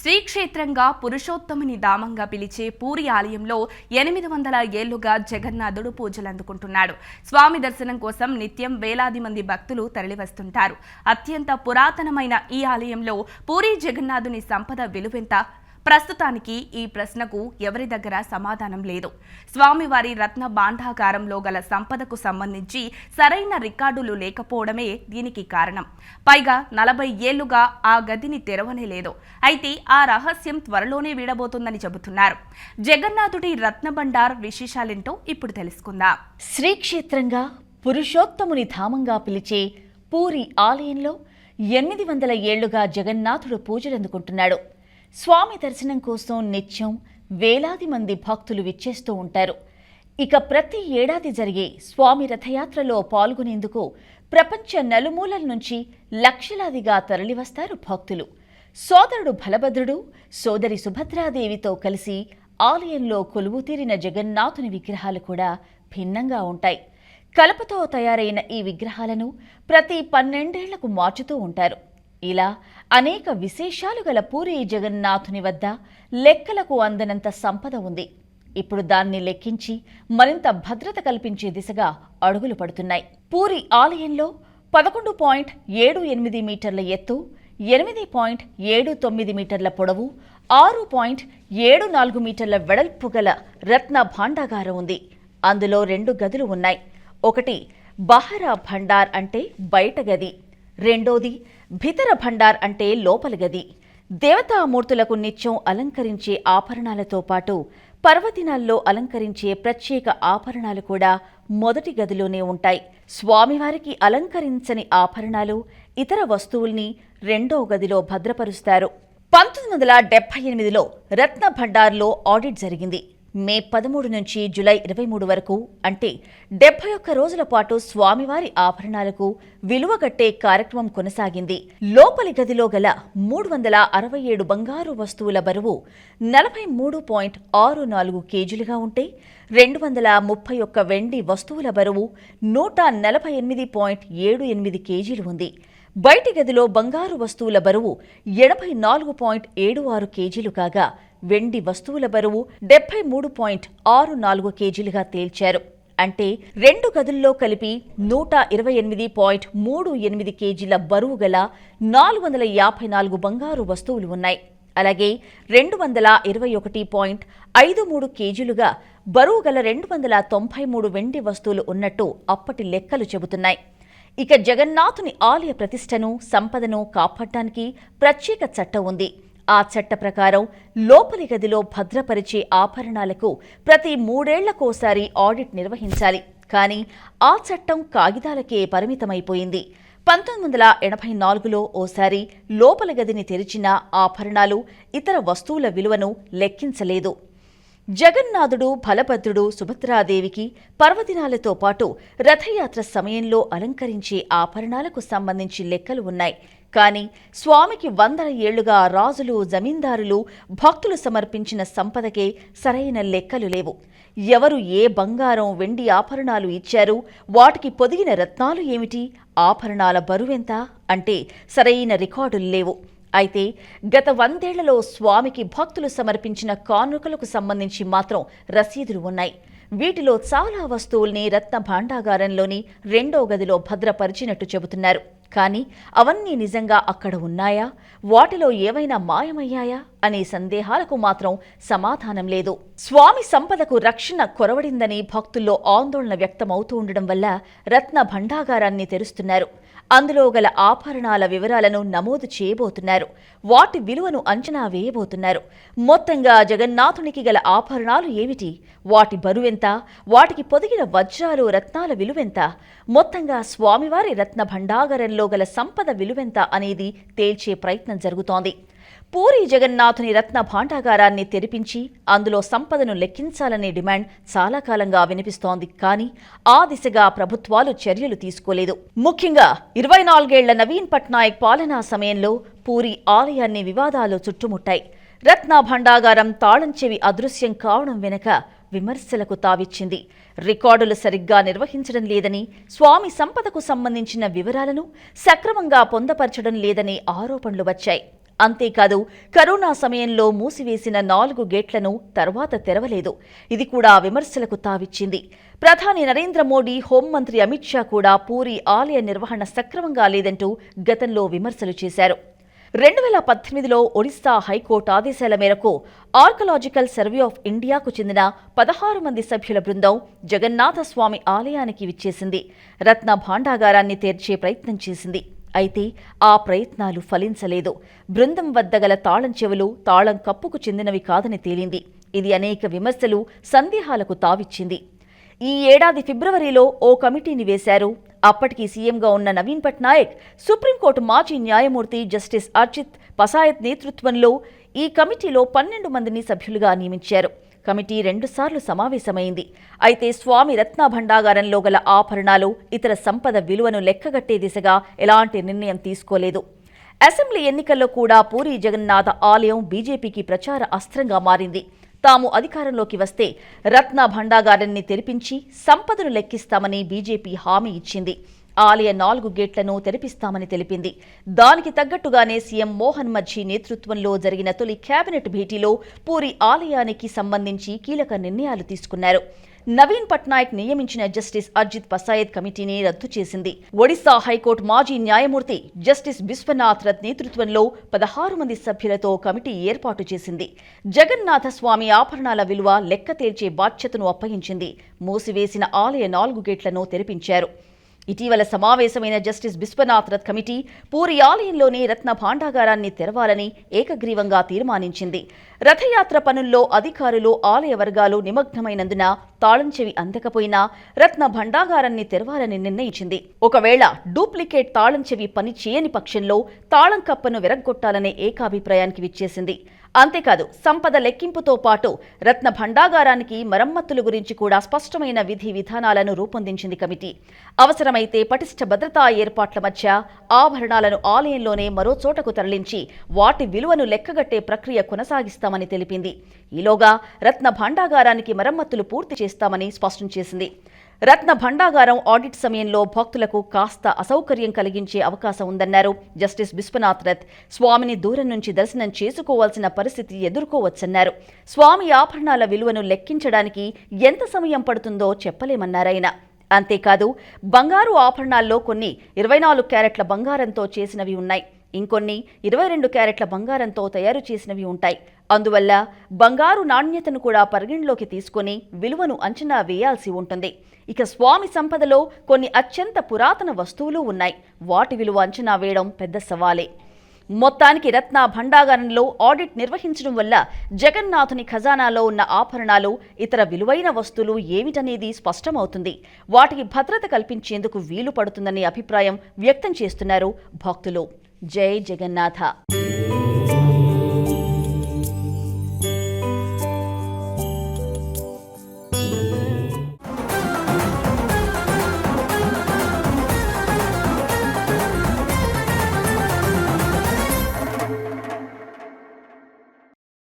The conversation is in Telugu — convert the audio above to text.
శ్రీక్షేత్రంగా పురుషోత్తముని ధామంగా పిలిచే పూరి ఆలయంలో ఎనిమిది వందల ఏళ్ళుగా జగన్నాథుడు పూజలు అందుకుంటున్నాడు. స్వామి దర్శనం కోసం నిత్యం వేలాది మంది భక్తులు తరలివస్తుంటారు. అత్యంత పురాతనమైన ఈ ఆలయంలో పూరి జగన్నాథుని సంపద విలువెంత? ప్రస్తుతానికి ఈ ప్రశ్నకు ఎవరి దగ్గర సమాధానం లేదు. స్వామివారి రత్న భాండాగారంలో గల సంపదకు సంబంధించి సరైన రికార్డులు లేకపోవడమే దీనికి కారణం. పైగా నలభై ఏళ్ళుగా ఆ గదిని తెరవనే లేదు. అయితే ఆ రహస్యం త్వరలోనే వీడబోతుందని చెబుతున్నారు. జగన్నాథుడి రత్నభండార్ విశేషాలేంటో ఇప్పుడు తెలుసుకుందాం. శ్రీక్షేత్రంగా పురుషోత్తముని ధామంగా పిలిచే పూరి ఆలయంలో ఎనిమిది వందల ఏళ్ళుగా జగన్నాథుడు పూజలందుకుంటున్నాడు. స్వామి దర్శనం కోసం నిత్యం వేలాది మంది భక్తులు విచ్చేస్తూ ఉంటారు. ఇక ప్రతి ఏడాది జరిగే స్వామి రథయాత్రలో పాల్గొనేందుకు ప్రపంచ నలుమూలల నుంచి లక్షలాదిగా తరలివస్తారు భక్తులు. సోదరుడు బలభద్రుడు సోదరి సుభద్రాదేవితో కలిసి ఆలయంలో కొలువు తీరిన జగన్నాథుని విగ్రహాలు కూడా భిన్నంగా ఉంటాయి. కలపతో తయారైన ఈ విగ్రహాలను ప్రతి పన్నెండేళ్ళకు మార్చుతూ ఉంటారు. ఇలా అనేక విశేషాలు గల పూరి జగన్నాథుని వద్ద లెక్కలకు అందనంత సంపద ఉంది. ఇప్పుడు దాన్ని లెక్కించి మరింత భద్రత కల్పించే దిశగా అడుగులు పడుతున్నాయి. పూరి ఆలయంలో పదకొండు పాయింట్ ఏడు ఎనిమిది మీటర్ల ఎత్తు ఎనిమిది పాయింట్ ఏడు తొమ్మిది మీటర్ల పొడవు ఆరు పాయింట్ ఏడు నాలుగు మీటర్ల వెడల్పు గల రత్న భాండాగారం ఉంది. అందులో రెండు గదులు ఉన్నాయి. ఒకటి బహరా భండార్ అంటే బయట గది. రెండోది భితర భండార్ అంటే లోపల గది. దేవతామూర్తులకు నిత్యం అలంకరించే ఆభరణాలతో పాటు పర్వదినాల్లో అలంకరించే ప్రత్యేక ఆభరణాలు కూడా మొదటి గదిలోనే ఉంటాయి. స్వామివారికి అలంకరించని ఆభరణాలు ఇతర వస్తువుల్ని రెండో గదిలో భద్రపరుస్తారు. పంతొమ్మిది వందల డెబ్బై ఎనిమిదిలో రత్న భండార్లో ఆడిట్ జరిగింది. మే పదమూడు నుంచి జులై ఇరవై మూడు వరకు అంటే డెబ్బై ఒక్క రోజుల పాటు స్వామివారి ఆభరణాలకు విలువ కట్టే కార్యక్రమం కొనసాగింది. లోపలి గదిలో గల మూడు వందల అరవై ఏడు బంగారు వస్తువుల బరువు నలభై మూడు పాయింట్ ఆరు నాలుగు కేజీలుగా ఉంటే రెండు వందల ముప్పై ఒక్క వెండి వస్తువుల బరువు నూట నలభై ఎనిమిది పాయింట్ ఏడు ఎనిమిది కేజీలు ఉంది. బయటి గదిలో బంగారు వస్తువుల బరువు ఎనభై నాలుగు పాయింట్ ఏడు ఆరు కేజీలు కాగా వెండి వస్తువుల బరువు డెబ్బై మూడు పాయింట్ ఆరు నాలుగు కేజీలుగా తేల్చారు. అంటే రెండు గదుల్లో కలిపి నూట ఇరవై ఎనిమిది పాయింట్ మూడు ఎనిమిది కేజీల బరువు గల నాలుగు వందల యాభై నాలుగు బంగారు వస్తువులు ఉన్నాయి. అలాగే రెండు వందల ఇరవై ఒకటి పాయింట్ ఐదు మూడు కేజీలుగా బరువు గల రెండు వందల తొంభై మూడు వెండి వస్తువులు ఉన్నట్టు అప్పటి లెక్కలు చెబుతున్నాయి. ఇక జగన్నాథుని ఆలయ ప్రతిష్టను సంపదను కాపాడటానికి ప్రత్యేక చట్టం ఉంది. ఆ చట్ట ప్రకారం లోపలి గదిలో భద్రపరిచే ఆభరణాలకు ప్రతి మూడేళ్ళకోసారి ఆడిట్ నిర్వహించాలి. కానీ ఆ చట్టం కాగితాలకే పరిమితమైపోయింది. పంతొమ్మిది వందల ఎనభై నాలుగులో ఓసారి లోపల గదిని తెరిచిన ఆభరణాలు ఇతర వస్తువుల విలువను లెక్కించలేదు. జగన్నాథుడు బలభద్రుడు సుభద్రాదేవికి పర్వదినాలతో పాటు రథయాత్ర సమయంలో అలంకరించే ఆభరణాలకు సంబంధించి లెక్కలు ఉన్నాయి. కానీ స్వామికి వందల ఏళ్ళుగా రాజులు జమీందారులు భక్తులు సమర్పించిన సంపదకే సరైన లెక్కలు లేవు. ఎవరు ఏ బంగారం వెండి ఆభరణాలు ఇచ్చారు వాటికి పొదిగిన రత్నాలు ఏమిటి ఆభరణాల బరువెంత అంటే సరైన రికార్డులు లేవు. అయితే గత వందేళ్ళలో స్వామికి భక్తులు సమర్పించిన కానుకలకు సంబంధించి మాత్రం రసీదులు ఉన్నాయి. వీటిలో చాలా వస్తువుల్ని రత్న భాండాగారంలోని రెండో గదిలో భద్రపరిచినట్టు చెబుతున్నారు. కానీ అవన్నీ నిజంగా అక్కడ ఉన్నాయా? వాటిలో ఏవైనా మాయమయ్యాయా? అనే సందేహాలకు మాత్రం సమాధానం లేదు. స్వామి సంపదకు రక్షణ కొరవడిందని భక్తుల్లో ఆందోళన వ్యక్తమవుతూ ఉండడం వల్ల రత్న భండాగారాన్ని తెరుస్తున్నారు. అందులో గల ఆభరణాల వివరాలను నమోదు చేయబోతున్నారు. వాటి విలువను అంచనా వేయబోతున్నారు. మొత్తంగా జగన్నాథునికి గల ఆభరణాలు ఏమిటి? వాటి బరువెంత వాటికి పొదిగిన వజ్రాలు రత్నాల విలువెంత? మొత్తంగా స్వామివారి రత్న భండాగరంలో గల సంపద విలువెంత అనేది తేల్చే ప్రయత్నం జరుగుతోంది. పూరి జగన్నాథుని రత్న భాండాగారాన్ని తెరిపించి అందులో సంపదను లెక్కించాలనే డిమాండ్ చాలా కాలంగా వినిపిస్తోంది. కానీ ఆ దిశగా ప్రభుత్వాలు చర్యలు తీసుకోలేదు. ముఖ్యంగా ఇరవై నాలుగేళ్ళ నవీన్ పట్నాయక్ పాలనా సమయంలో పూరి ఆలయాన్ని వివాదాలు చుట్టుముట్టాయి. రత్న భాండాగారం తాళం చెవి అదృశ్యం కావడం వెనుక విమర్శలకు తావిచ్చింది. రికార్డులు సరిగ్గా నిర్వహించడం లేదని స్వామి సంపదకు సంబంధించిన వివరాలను సక్రమంగా పొందపరచడం లేదనే ఆరోపణలు వచ్చాయి. అంతేకాదు కరోనా సమయంలో మూసివేసిన నాలుగు గేట్లను తర్వాత తెరవలేదు. ఇది కూడా విమర్శలకు తావిచ్చింది. ప్రధాని నరేంద్ర మోడీ హోంమంత్రి అమిత్ షా కూడా పూరి ఆలయ నిర్వహణ సక్రమంగా లేదంటూ గతంలో విమర్శలు చేశారు. రెండు వేల పద్దెనిమిదిలో ఒడిశా హైకోర్టు ఆదేశాల మేరకు ఆర్కలాజికల్ సర్వే ఆఫ్ ఇండియాకు చెందిన పదహారు మంది సభ్యుల బృందం జగన్నాథస్వామి ఆలయానికి విచ్చేసింది. రత్న భాండాగారాన్ని తెర్చే ప్రయత్నం చేసింది. అయితే ఆ ప్రయత్నాలు ఫలించలేదు. బృందం వద్ద గల తాళం చెవులు తాళం కప్పుకు చెందినవి కాదని తేలింది. ఇది అనేక విమర్శలు సందేహాలకు తావిచ్చింది. ఈ ఏడాది ఫిబ్రవరిలో ఓ కమిటీని వేశారు. అప్పటికి సీఎంగా ఉన్న నవీన్ పట్నాయక్ సుప్రీంకోర్టు మాజీ న్యాయమూర్తి జస్టిస్ అర్చిత్ పసాయత్ నేతృత్వంలో ఈ కమిటీలో పన్నెండు మందిని సభ్యులుగా నియమించారు. కమిటీ రెండుసార్లు సమావేశమైంది. అయితే స్వామి రత్న భండాగారంలో గల ఆభరణాలు ఇతర సంపద విలువను లెక్కగట్టే దిశగా ఎలాంటి నిర్ణయం తీసుకోలేదు. అసెంబ్లీ ఎన్నికల్లో కూడా పూరి జగన్నాథ ఆలయం బీజేపీకి ప్రచార అస్త్రంగా మారింది. తాము అధికారంలోకి వస్తే రత్న భండాగారాన్ని తెరిపించి సంపదను లెక్కిస్తామని బీజేపీ హామీ ఇచ్చింది. ఆలయ నాలుగు గేట్లను తెరిపిస్తామని తెలిపింది. దానికి తగ్గట్టుగానే సీఎం మోహన్ మజ్జీ నేతృత్వంలో జరిగిన తొలి కేబినెట్ భేటీలో పూరి ఆలయానికి సంబంధించి కీలక నిర్ణయాలు తీసుకున్నారు. నవీన్ పట్నాయక్ నియమించిన జస్టిస్ అర్జిత్ పసాయత్ కమిటీని రద్దు చేసింది. ఒడిశా హైకోర్టు మాజీ న్యాయమూర్తి జస్టిస్ విశ్వనాథ్ రత్ నేతృత్వంలో పదహారు మంది సభ్యులతో కమిటీ ఏర్పాటు చేసింది. జగన్నాథ స్వామి ఆభరణాల విలువ లెక్క తేల్చే బాధ్యతను అప్పగించింది. మూసివేసిన ఆలయ నాలుగు గేట్లను తెరిపించారు. ఇటీవల సమావేశమైన జస్టిస్ బిశ్వనాథ్ రథ్ కమిటీ పూరి ఆలయంలోని రత్న భాండాగారాన్ని తెరవాలని ఏకగ్రీవంగా తీర్మానించింది. రథయాత్ర పనుల్లో అధికారులు ఆలయ వర్గాలు నిమగ్నమైనందున తాళం చెవి అందకపోయినా రత్న భండాగారాన్ని తెరవాలని నిర్ణయించింది. ఒకవేళ డూప్లికేట్ తాళం చెవి పని చేయని పక్షంలో తాళం కప్పను విరగ్గొట్టాలనే ఏకాభిప్రాయానికి విచ్చేసింది. అంతేకాదు సంపద లెక్కింపుతో పాటు రత్న భండాగారానికి మరమ్మతుల గురించి కూడా స్పష్టమైన విధి విధానాలను రూపొందించింది కమిటీ. అవసరమైతే పటిష్ట భద్రతా ఏర్పాట్ల మధ్య ఆభరణాలను ఆలయంలోనే మరో చోటకు తరలించి వాటి విలువను లెక్కగట్టే ప్రక్రియ కొనసాగిస్తామని తెలిపింది. ఈలోగా రత్న భండాగారానికి మరమ్మతులు పూర్తి చేసి చేస్తామని స్పష్టం చేసింది. రత్న భండాగారం ఆడిట్ సమయంలో భక్తులకు కాస్త అసౌకర్యం కలిగించే అవకాశం ఉందన్నారు. జస్టిస్ విశ్వనాథ్ రథ్ స్వామిని దూరం నుంచి దర్శనం చేసుకోవాల్సిన పరిస్థితి ఎదుర్కోవచ్చన్నారు. స్వామి ఆభరణాల విలువను లెక్కించడానికి ఎంత సమయం పడుతుందో చెప్పలేమన్నారాయన అంతేకాదు బంగారు ఆభరణాల్లో కొన్ని ఇరవై నాలుగు క్యారెట్ల బంగారంతో చేసినవి ఉన్నాయి. ఇంకొన్ని ఇరవై రెండు క్యారెట్ల బంగారంతో తయారు చేసినవి ఉంటాయి. అందువల్ల బంగారు నాణ్యతను కూడా పరిగణలోకి తీసుకొని విలువను అంచనా వేయాల్సి ఉంటుంది. ఇక స్వామి సంపదలో కొన్ని అత్యంత పురాతన వస్తువులు ఉన్నాయి. వాటి విలువ అంచనా వేయడం పెద్ద సవాలే. మొత్తానికి రత్న భండాగారంలో ఆడిట్ నిర్వహించడం వల్ల జగన్నాథుని ఖజానాలో ఉన్న ఆభరణాలు ఇతర విలువైన వస్తువులు ఏమిటనేది స్పష్టమవుతుంది. వాటికి భద్రత కల్పించేందుకు వీలు పడుతుందనే అభిప్రాయం వ్యక్తం చేస్తున్నారు భక్తులు. जय जगन्नाथ।